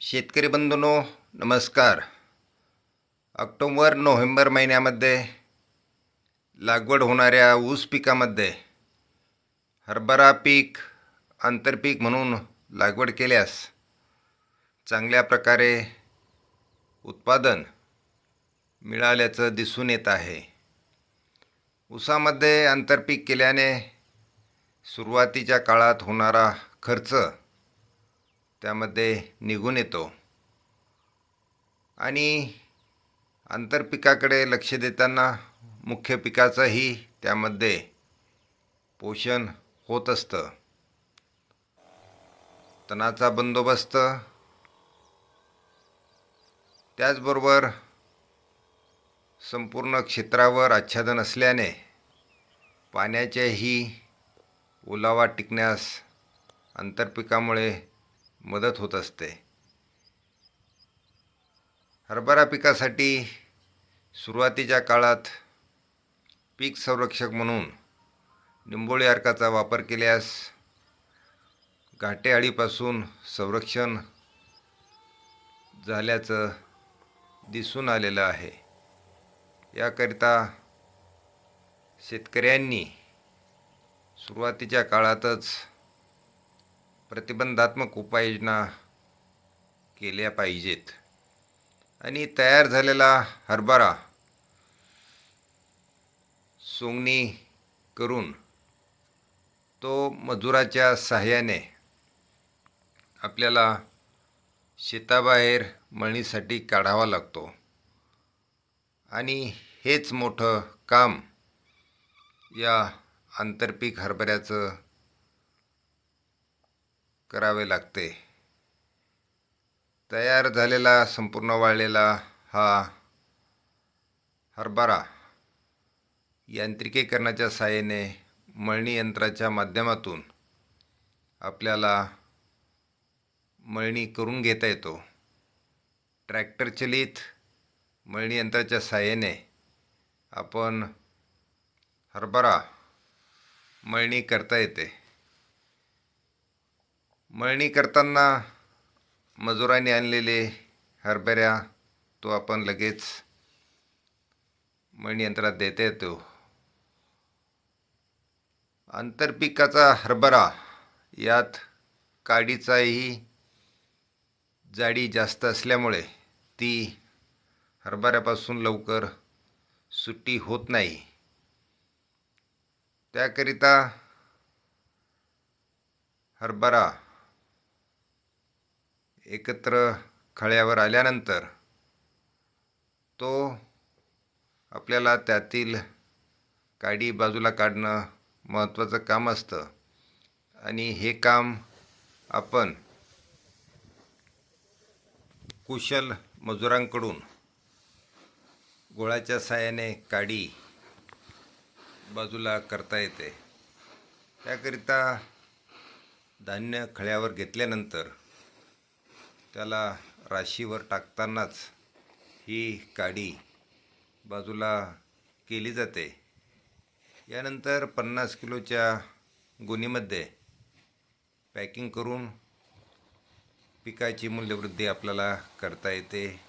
शेतकरी बंधूंनो नमस्कार. October November महिन्यामध्ये लागवड होणाऱ्या ऊस पिकामध्ये हरभरा पीक आंतरपीक म्हणून लागवड केल्यास चांगल्या प्रकारे उत्पादन मिळाल्याचं दिसून येत आहे. ऊसामध्ये आंतरपीक केल्याने सुरुवातीच्या काळात होणारा खर्च त्यामध्ये निघून येतो. आणि आंतरपिकाकडे लक्ष देताना मुख्य पिकाचंही त्यामध्ये पोषण होत असतं. तणाचा बंदोबस्त. त्याचबरोबर संपूर्ण क्षेत्रावर आच्छादन असल्याने पाण्याच्याही ओलावा टिकण्यास आंतरपिकामुळे मदत होत असते. हरभरा पिकासाठी सुरुवातीच्या काळात पीक संरक्षक म्हणून निंबोळी अर्काचा वापर केल्यास घाटे अळीपासून संरक्षण झाल्याचं दिसून आलेलं आहे. याकरिता शेतकऱ्यांनी सुरुवातीच्या काळातच प्रतिबंधात्मक उपाययोजना केल्या पाहिजेत. आणि तयार झालेला हरभरा सोंगणी करून तो मजुराच्या सहाय्याने आपल्याला शेताबाहेर मळणीसाठी काढावा लागतो. आणि हेच मोठं काम या आंतरपीक हरभऱ्याचं करावे लागते. तयार झालेला संपूर्ण वाळलेला हा हरभरा यांत्रिकीकरणाच्या साहाय्याने मळणी यंत्राच्या माध्यमातून आपल्याला मळणी करून घेता येतो. ट्रॅक्टर चलित मळणी यंत्राच्या साहाय्याने आपण हरभरा मळणी करता येते. मळणी करताना मजुरांनी आणलेले हरभऱ्या तो आपण लगेच मळणी यंत्रात देता येतो. आंतरपिकाचा हरभरा यात काडीचाही जाडी जास्त असल्यामुळे ती हरभऱ्यापासून लवकर सुट्टी होत नाही. त्याकरिता हरभरा एकत्र खळ्यावर आल्यानंतर तो आपल्याला त्यातील काडी बाजूला काढणं महत्त्वाचं काम असतं. आणि हे काम आपण कुशल मजुरांकडून गोळाच्या साहाय्याने काडी बाजूला करता येते. त्याकरिता धान्य खळ्यावर घेतल्यानंतर त्याला राशीवर टाकतानाच ही काडी बाजूला केली जाते. यानंतर पन्नास किलोच्या गुणीमध्ये पॅकिंग करून पिकाची मूल्यवृद्धी आपल्याला करता येते.